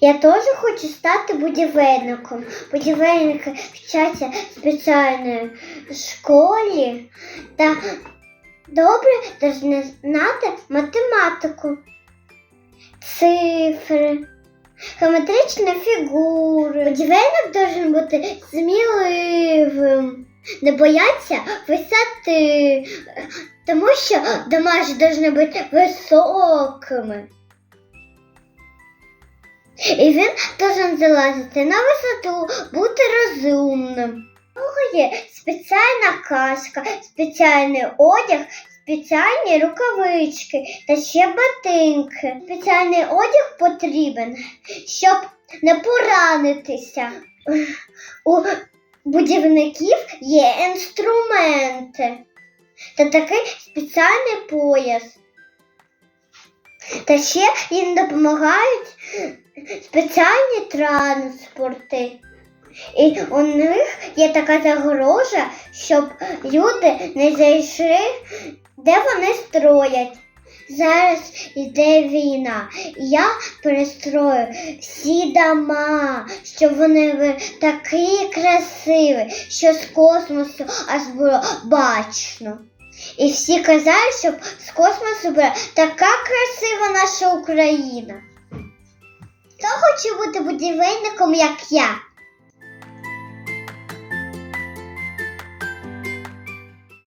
Я теж хочу стати будівельником. Будівельники вчаться в спеціальній школі та добре повинні знати математику, цифри, геометричні фігури. Будівельник должен бути сміливим, не боятися висоти, тому що дома ж повинні бути високими. І він должен залазити на висоту, бути розумним. Є спеціальна каска, спеціальний одяг, спеціальні рукавички та ще ботинки. Спеціальний одяг потрібен, щоб не поранитися. У будівників є інструменти та такий спеціальний пояс. Та ще їм допомагають спеціальні транспорти. І у них є така загрожа, щоб люди не зайшли, де вони строять. Зараз йде війна. і Я перестрою всі дома, щоб вони були такі красиві, що з космосу аж було бачно. І всі казали, щоб з космосу була така красива наша Україна. Хто хоче бути будівельником, як я?